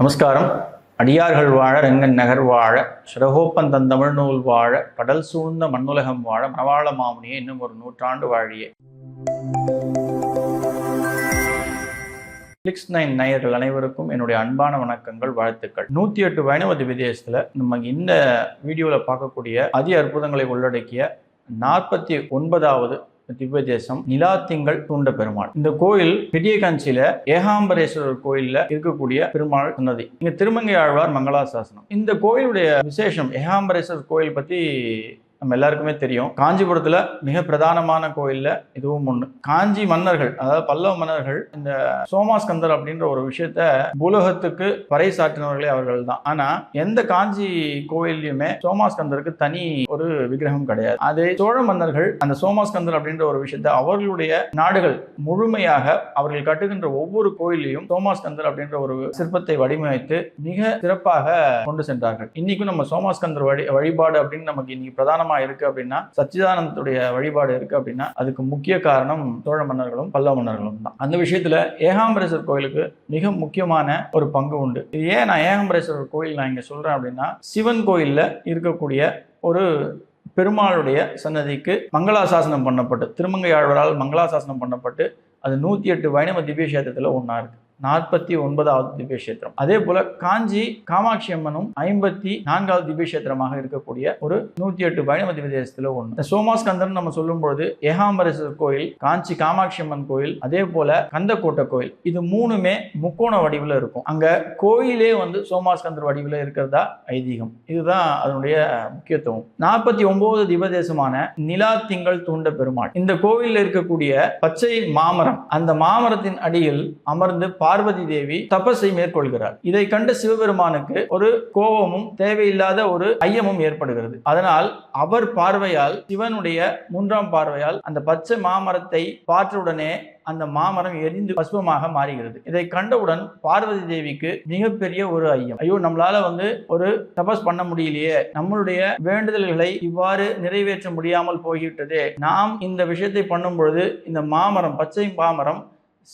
நமஸ்காரம். அடியார்கள் வாழ ரெங்கன் நகர் வாழ சிறகோப்பன் தன் தமிழ் நூல் வாழ கடல் சூழ்ந்த மண்ணுலகம் வாழ மணவாள மாமுனியே இன்னும் ஒரு நூற்றாண்டு வாழியே. சிக்ஸ் நைன் நேயர்கள் அனைவருக்கும் என்னுடைய அன்பான வணக்கங்கள் வாழ்த்துக்கள். நூற்றி எட்டு வைணவ விதேசத்தில் நம்ம இந்த வீடியோவில் பார்க்கக்கூடிய அதி அற்புதங்களை உள்ளடக்கிய நாற்பத்தி ஒன்பதாவது திவ்ய தேசம் நிலாத்திங்கள் தூண்ட பெருமாள் இந்த கோயில் பெரிய காஞ்சியில ஏகாம்பரேஸ்வரர் கோயில்ல இருக்கக்கூடிய பெருமாள் சன்னதி. இங்க திருமங்கை ஆழ்வார் மங்களாசாசனம். இந்த கோயிலுடைய விசேஷம் ஏகாம்பரேஸ்வரர் கோயில் பத்தி நம்ம எல்லாருக்குமே தெரியும். காஞ்சிபுரத்துல மிக பிரதானமான கோயில்ல இதுவும் ஒண்ணு. காஞ்சி மன்னர்கள் அதாவது பல்லவ மன்னர்கள் இந்த சோமாஸ்கந்தர் அப்படின்ற ஒரு விஷயத்த பூலோகத்துக்கு பறைசாற்றினவர்களே அவர்கள் தான். ஆனா எந்த காஞ்சி கோயில்லையுமே சோமாஸ்கந்தருக்கு தனி ஒரு விக்கிரகம் கிடையாது. அதே சோழ மன்னர்கள் அந்த சோமாஸ்கந்தர் அப்படின்ற ஒரு விஷயத்த அவர்களுடைய நாடுகள் முழுமையாக அவர்கள் கட்டுகின்ற ஒவ்வொரு கோயிலையும் சோமாஸ்கந்தர் அப்படின்ற ஒரு சிற்பத்தை வடிவமைத்து மிக சிறப்பாக கொண்டு சென்றார்கள். இன்னைக்கும் நம்ம சோமாஸ்கந்தர் வழி வழிபாடு அப்படின்னு நமக்கு இன்னைக்கு பிரதானமா இருக்கு அப்படின்னா சச்சிதானந்தத்துடைய வழிபாடு இருக்கு அப்படின்னா அதுக்கு முக்கிய காரணம் சோழ மன்னர்களும் பல்லவ மன்னர்களும் தான். அந்த விஷயத்துல ஏகாம்பரேஸ்வரர் கோயிலுக்கு மிக முக்கியமான ஒரு பங்கு உண்டு. இது ஏன் நான் ஏகாம்பரேஸ்வரர் கோயில் நான் இங்க சொல்றேன் அப்படின்னா சிவன் கோயில்ல இருக்கக்கூடிய ஒரு பெருமாளுடைய சன்னதிக்கு மங்களாசாசனம் பண்ணப்பட்டு திருமங்கை ஆழ்வரால் மங்களாசாசனம் பண்ணப்பட்டு அது நூற்றி எட்டு வைணவ திவ்ய கஷேத்திரத்தில் ஒன்றா இருக்கு. நாற்பத்தி ஒன்பதாவது திவ்யக்ஷேத்திரம். அதே போல காஞ்சி காமாட்சி அம்மனும் ஐம்பத்தி நான்காவது திவ்யக்ஷேத்திரமாக இருக்கக்கூடிய ஒரு நூத்தி எட்டு பைணவ திவ்ய ஒன்று சோமாஸ்கந்தன் நம்ம சொல்லும் பொழுது ஏகாம்பரேஸ்வரர் கோயில் காஞ்சி காமாட்சி அம்மன் கோயில் அதே போல கந்தக்கோட்டை கோயில். இது மூணுமே முக்கோண வடிவில் இருக்கும். அங்க கோயிலே வந்து சோமாஸ்கந்தர் வடிவில் இருக்கிறதா ஐதீகம். இதுதான் அதனுடைய முக்கியத்துவம். நாற்பத்தி ஒன்பது திவதேசமான நிலா திங்கள் தூண்ட பெருமாள். இந்த கோவிலில் இருக்கக்கூடிய பச்சை மாமரம் அந்த மாமரத்தின் அடியில் அமர்ந்து பார்வதி தேவி தபஸை மேற்கொள்கிறார். இதை கண்ட சிவபெருமானுக்கு ஒரு கோபமும் தேவையில்லாத ஒரு ஐயமும் ஏற்படுகிறது. அதனால் அவர் பார்வையால் சிவனுடைய மூன்றாம் பார்வையால் அந்த பச்சை மாமரத்தை பார்த்தவுடனே அந்த மாமரம் எரிந்து பஸ்பமாக மாறுகிறது. இதை கண்டவுடன் பார்வதி தேவிக்கு மிகப்பெரிய ஒரு ஐயம். ஐயோ நம்மளால வந்து ஒரு தபஸ் பண்ண முடியலையே. நம்மளுடைய வேண்டுதல்களை இவ்வாறு நிறைவேற்ற முடியாமல் போய்விட்டதே. நாம் இந்த விஷயத்தை பண்ணும் பொழுது இந்த மாமரம் பச்சை மாமரம்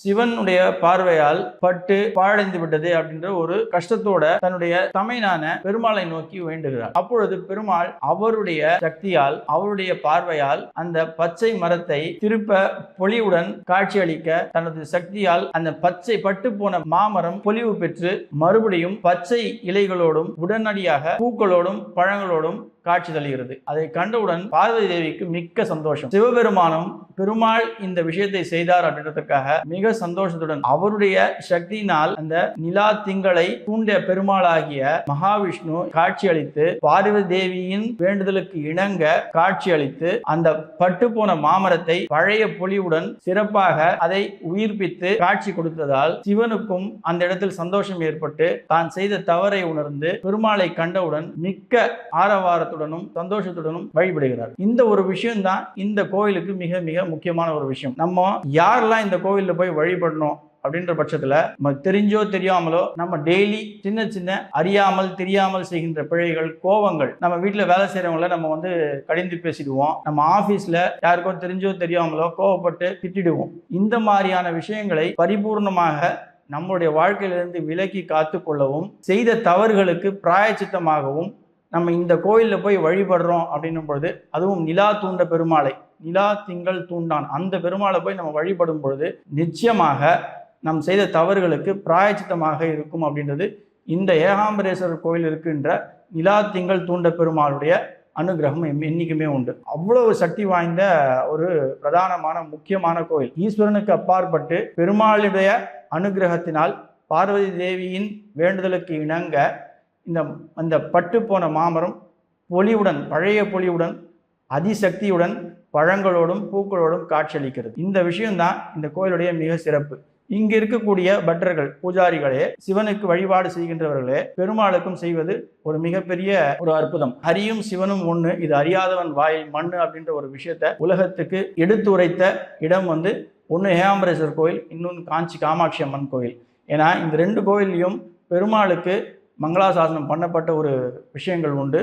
சிவனுடைய பார்வையால் பட்டு பாழடைந்து விட்டது அப்படின்ற ஒரு கஷ்டத்தோட தன்னுடைய தமையனான பெருமாளை நோக்கி வேண்டுகிறார். அப்பொழுது பெருமாள் அவருடைய சக்தியால் அவருடைய பார்வையால் அந்த பச்சை மரத்தை திருப்ப பொலிவுடன் காட்சியளிக்க தனது சக்தியால் அந்த பச்சை பட்டு போன மாமரம் பொலிவு பெற்று மறுபடியும் பச்சை இலைகளோடும் உடனடியாக பூக்களோடும் பழங்களோடும் காட்சி தருகிறது. அதை கண்டவுடன் பார்வதி தேவிக்கு மிக்க சந்தோஷம். சிவபெருமானும் பெருமாள் இந்த விஷயத்தை செய்தார் அப்படின்றதுக்காக மிக சந்தோஷத்துடன் அவருடைய சக்தியினால் அந்த நிலா திங்களை தூண்டிய பெருமாளாகிய மகாவிஷ்ணு காட்சி அளித்து பார்வதி தேவியின் வேண்டுதலுக்கு இணங்க காட்சி அளித்து அந்த பட்டு போன மாமரத்தை பழைய பொலிவுடன் சிறப்பாக அதை உயிர்ப்பித்து காட்சி கொடுத்ததால் சிவனுக்கும் அந்த இடத்தில் சந்தோஷம் ஏற்பட்டு தான் செய்த தவறை உணர்ந்து பெருமாளை கண்டவுடன் மிக்க ஆரவாரத்துடனும் சந்தோஷத்துடனும் வழிபடுகிறார். இந்த ஒரு விஷயம் தான் இந்த கோயிலுக்கு மிக மிக முக்கியமான ஒரு விஷயம். நம்ம யாரெல்லாம் இந்த கோயிலில் போய் வழிபடணும் அப்படின்ற பட்சத்தில் தெரிஞ்சோ தெரியாமலோ நம்ம டெய்லி சின்ன சின்ன அறியாமல் தெரியாமல் செய்கின்ற பிழைகள் கோவங்கள் நம்ம வீட்டில் வேலை செய்கிறவங்கள நம்ம வந்து கடிந்து பேசிடுவோம். நம்ம ஆஃபீஸில் யாருக்கோ தெரிஞ்சோ தெரியாமலோ கோவப்பட்டு திட்டிடுவோம். இந்த மாதிரியான விஷயங்களை பரிபூர்ணமாக நம்முடைய வாழ்க்கையிலிருந்து விலக்கி காத்து கொள்ளவும் செய்த தவறுகளுக்கு பிராயச்சித்தமாகவும் நம்ம இந்த கோயிலில் போய் வழிபடுறோம் அப்படின்னும் பொழுது அதுவும் நிலா தூண்ட பெருமாளை நிலா திங்கள் தூண்டான் அந்த பெருமாளை போய் நம்ம வழிபடும் பொழுது நிச்சயமாக நம் செய்த தவறுகளுக்கு பிராயச்சித்தமாக இருக்கும் அப்படின்றது இந்த ஏகாம்பரேஸ்வரர் கோயில் இருக்கின்ற நிலா திங்கள் தூண்ட பெருமாளுடைய அனுகிரகம் எம் என்னைக்குமே உண்டு. அவ்வளவு சக்தி வாய்ந்த ஒரு பிரதானமான முக்கியமான கோயில். ஈஸ்வரனுக்கு அப்பாற்பட்டு பெருமாளுடைய அனுகிரகத்தினால் பார்வதி தேவியின் வேண்டுதலுக்கு இணங்க இந்த அந்த பட்டு போன மாமரம் பொலிவுடன் பழைய பொலிவுடன் அதிசக்தியுடன் பழங்களோடும் பூக்களோடும் காட்சியளிக்கிறது. இந்த விஷயம்தான் இந்த கோயிலுடைய மிக சிறப்பு. இங்கு இருக்கக்கூடிய பட்டர்கள் பூஜாரிகளே சிவனுக்கு வழிபாடு செய்கின்றவர்களே பெருமாளுக்கும் செய்வது ஒரு மிகப்பெரிய ஒரு அற்புதம். ஹரியும் சிவனும் ஒண்ணு இது அறியாதவன் வாயில் மண்ணு அப்படின்ற ஒரு விஷயத்த உலகத்துக்கு எடுத்துரைத்த இடம் வந்து ஒன்று ஏகாம்பரேஸ்வர் கோயில் இன்னொன்று காஞ்சி காமாட்சி அம்மன் கோயில். ஏன்னா இந்த ரெண்டு கோயிலையும் பெருமாளுக்கு மங்களாசாசனம் பண்ணப்பட்ட ஒரு விஷயங்கள் உண்டு.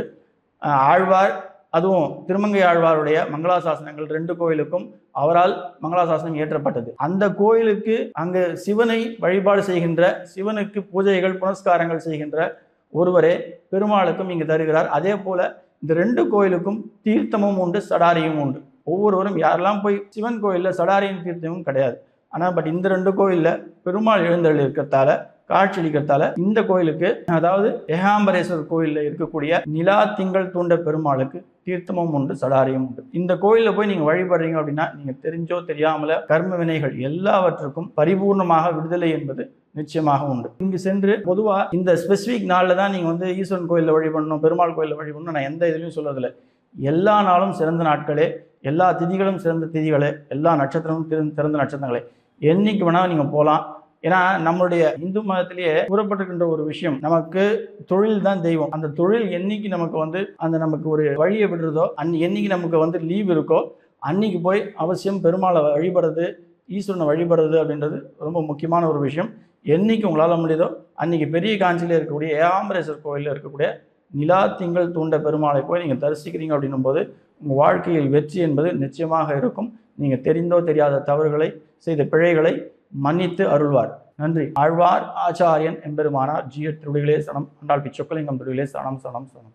ஆழ்வார் அதுவும் திருமங்கை ஆழ்வாருடைய மங்களாசாசனங்கள் ரெண்டு கோயிலுக்கும் அவரால் மங்களாசாசனம் இயற்றப்பட்டது. அந்த கோயிலுக்கு அங்கு சிவனை வழிபாடு செய்கின்ற சிவனுக்கு பூஜைகள் புனஸ்காரங்கள் செய்கின்ற ஒருவரே பெருமாளுக்கும் இங்கு தருகிறார். அதே போல இந்த ரெண்டு கோயிலுக்கும் தீர்த்தமும் உண்டு சடாரியும் உண்டு. ஒவ்வொருவரும் யாரெல்லாம் போய் சிவன் கோயிலில் சடாரியின் தீர்த்தமும் கிடையாது. ஆனால் பட் இந்த ரெண்டு கோயிலில் பெருமாள் எழுந்தருள் இருக்கிறதால காட்சியளிக்கிறதால இந்த கோயிலுக்கு அதாவது ஏகாம்பரேஸ்வரர் கோயிலில் இருக்கக்கூடிய நிலா திங்கள் தூண்ட பெருமாளுக்கு தீர்த்தமும் உண்டு சடாரியும் உண்டு. இந்த கோயிலில் போய் நீங்கள் வழிபடுறீங்க அப்படின்னா நீங்கள் தெரிஞ்சோ தெரியாமல கர்ம வினைகள் எல்லாவற்றுக்கும் பரிபூர்ணமாக விடுதலை என்பது நிச்சயமாக உண்டு. இங்கு சென்று பொதுவாக இந்த ஸ்பெசிஃபிக் நாளில் தான் நீங்கள் வந்து ஈஸ்வரன் கோயிலில் வழிபடணும் பெருமாள் கோயிலில் வழிபடணும் நான் எந்த இதுலையும் சொல்றதில்ல எல்லா நாளும் சிறந்த நாட்களே எல்லா திதிகளும் சிறந்த திதிகளே எல்லா நட்சத்திரமும் திறந்த சிறந்த நட்சத்திரங்களே. என்னைக்கு வேணாலும் நீங்கள் போகலாம் ஏன்னா நம்மளுடைய இந்து மதத்திலேயே கூறப்பட்டிருக்கின்ற ஒரு விஷயம் நமக்கு தொழில் தான் தெய்வம். அந்த தொழில் என்னைக்கு நமக்கு வந்து அந்த நமக்கு ஒரு வழியை விடுறதோ அன் என்னைக்கு நமக்கு வந்து லீவ் இருக்கோ அன்னைக்கு போய் அவசியம் பெருமாளை வழிபடுறது ஈஸ்வரனை வழிபடுறது அப்படின்றது ரொம்ப முக்கியமான ஒரு விஷயம். என்னைக்கு உங்களால் முடியுதோ அன்னைக்கு பெரிய காஞ்சியில் இருக்கக்கூடிய ஏகாம்பரேஸ்வர் கோயிலில் இருக்கக்கூடிய நிலா திங்கள் தூண்ட பெருமாளை போய் நீங்கள் தரிசிக்கிறீங்க அப்படின்னும் போது உங்கள் வாழ்க்கையில் வெற்றி என்பது நிச்சயமாக இருக்கும். நீங்கள் தெரிந்தோ தெரியாத தவறுகளை செய்த பிழைகளை மன்னித்து அருள்வார். நன்றி. ஆழ்வார் ஆச்சாரியன் எம்பெருமானார் ஜிய திருடிகளே சனம் அண்டாள் பிச்சொக்கலிங்கம் திருடிகளே சனம் சனம் சனம்